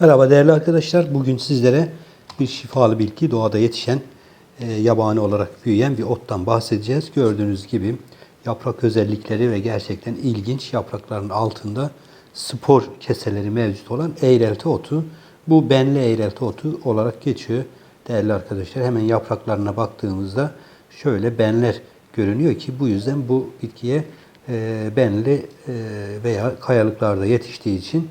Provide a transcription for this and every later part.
Merhaba değerli arkadaşlar. Bugün sizlere bir şifalı bitki doğada yetişen, e, yabani olarak büyüyen bir ottan bahsedeceğiz. Gördüğünüz gibi yaprak özellikleri ve gerçekten ilginç yaprakların altında spor keseleri mevcut olan eğrelti otu. Bu benli eğrelti otu olarak geçiyor değerli arkadaşlar. Hemen yapraklarına baktığımızda şöyle benler görünüyor ki bu yüzden bu bitkiye e, benli e, veya kayalıklarda yetiştiği için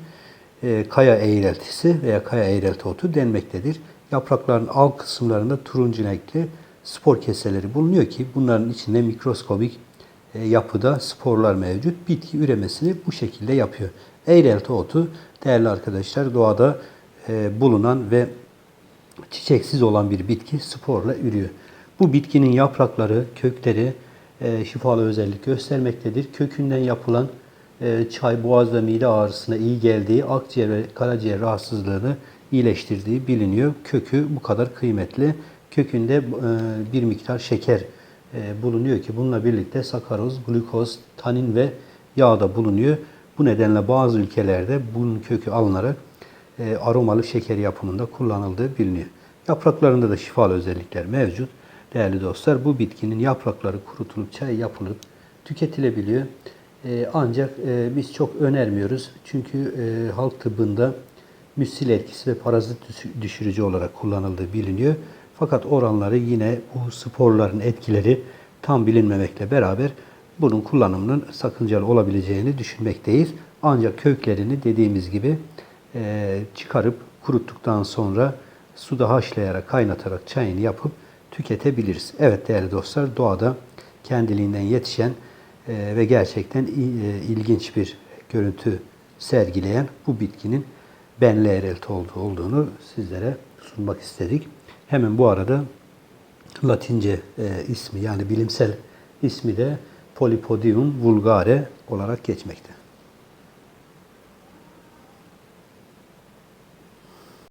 e, kaya eğreltisi veya kaya eğrelti otu denmektedir. Yaprakların alt kısımlarında turuncu renkli spor keseleri bulunuyor ki bunların içinde mikroskobik e, yapıda sporlar mevcut. Bitki üremesini bu şekilde yapıyor. Eğrelti otu değerli arkadaşlar doğada e, bulunan ve çiçeksiz olan bir bitki sporla ürüyor. Bu bitkinin yaprakları, kökleri şifalı özellik göstermektedir. Kökünden yapılan çay, boğaz ve mide ağrısına iyi geldiği, akciğer ve karaciğer rahatsızlığını iyileştirdiği biliniyor. Kökü bu kadar kıymetli. Kökünde e, bir miktar şeker e, bulunuyor ki bununla birlikte sakaroz, glukoz, tanin ve yağ da bulunuyor. Bu nedenle bazı ülkelerde bunun kökü alınarak e, aromalı şeker yapımında kullanıldığı biliniyor. Yapraklarında da şifalı özellikler mevcut. Değerli dostlar bu bitkinin yaprakları kurutulup çay yapılıp tüketilebiliyor. E, ancak e, biz çok önermiyoruz. Çünkü e, halk tıbbında müsil etkisi ve parazit düş- düşürücü olarak kullanıldığı biliniyor. Fakat oranları yine bu sporların etkileri tam bilinmemekle beraber bunun kullanımının sakıncalı olabileceğini düşünmekteyiz. Ancak köklerini dediğimiz gibi e, çıkarıp kuruttuktan sonra suda haşlayarak, kaynatarak çayını yapıp tüketebiliriz. Evet değerli dostlar doğada kendiliğinden yetişen e, ve gerçekten e, ilginç bir görüntü sergileyen bu bitkinin benli eğrelti olduğu olduğunu sizlere sunmak istedik. Hemen bu arada Latince e, ismi yani bilimsel ismi de Polypodium vulgare olarak geçmekte.